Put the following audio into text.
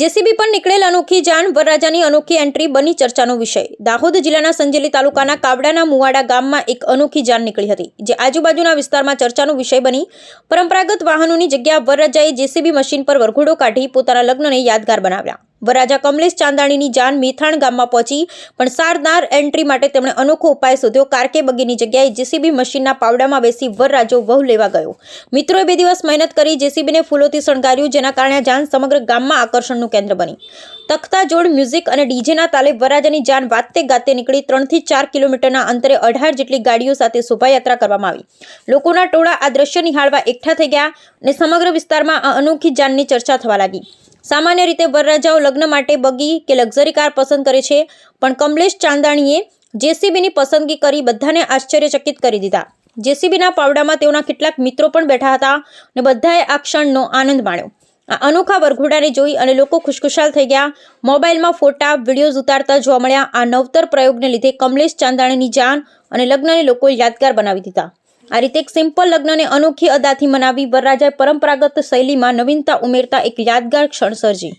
JCB પર નીકળેલ અનોખી જાન વરરાજાની અનોખી એન્ટ્રી બની ચર્ચાનો વિષય. દાહોદ જિલ્લાના સંજેલી તાલુકાના કાવડાના મુવાડા ગામમાં એક અનોખી જાન નીકળી હતી, જે આજુબાજુના વિસ્તારમાં ચર્ચાનો વિષય બની. પરંપરાગત વાહનોની જગ્યા વરરાજાએ જેસીબી મશીન પર વરઘોડો કાઢી પોતાના લગ્નને યાદગાર બનાવ્યા. વરરાજા કમલેશ ચાંદાણીની જાન મેથાણ ગામમાં પહોંચી, પણ સારદાર એન્ટ્રી માટે તેમણે અનોખો ઉપાય શોધ્યો. કારકે બગીની જગ્યાએ જેસીબી મશીનના પાવડામાં બેસી વરરાજો વહુ લેવા ગયો. મિત્રોએ બે દિવસ મહેનત કરી જેસીબીને ફૂલોથી શણગાર્યું, જેના કારણે જાન સમગ્ર ગામમાં આકર્ષણનું કેન્દ્ર બની. તખતા જોડ મ્યુઝિક અને ડીજેના તાલે વરરાજાની જાન વાતે ગાતે નીકળી ત્રણથી ચાર કિલોમીટરના અંતરે અઢાર જેટલી ગાડીઓ સાથે શોભાયાત્રા કરવામાં આવી. લોકોના ટોળા આ દ્રશ્ય નિહાળવા એકઠા થઈ ગયા અને સમગ્ર વિસ્તારમાં આ અનોખી જાનની ચર્ચા થવા લાગી. સામાન્ય રીતે વરરાજાઓ લગ્ન માટે બગી કે લક્ઝરી કાર પસંદ કરે છે, પણ કમલેશ ચાંદાણીએ જેસીબીની પસંદગી કરી બધાને આશ્ચર્યચકિત કરી દીધા. જેસીબીના પાવડામાં તેઓના કેટલાક મિત્રો પણ બેઠા હતા અને બધાએ આ ક્ષણનો આનંદ માણ્યો. આ અનોખા વરઘોડાને જોઈ અને લોકો ખુશખુશાલ થઈ ગયા. મોબાઈલમાં ફોટા, વિડીયોઝ ઉતારતા જોવા મળ્યા. આ નવતર પ્રયોગને લીધે કમલેશ ચાંદાણીની જાન અને લગ્નને લોકોએ યાદગાર બનાવી દીધા. આ રીતે એક સિમ્પલ લગ્નને અનોખી અદાથી મનાવી વરરાજાએ પરંપરાગત શૈલીમાં નવીનતા ઉમેરતા એક યાદગાર ક્ષણ સર્જી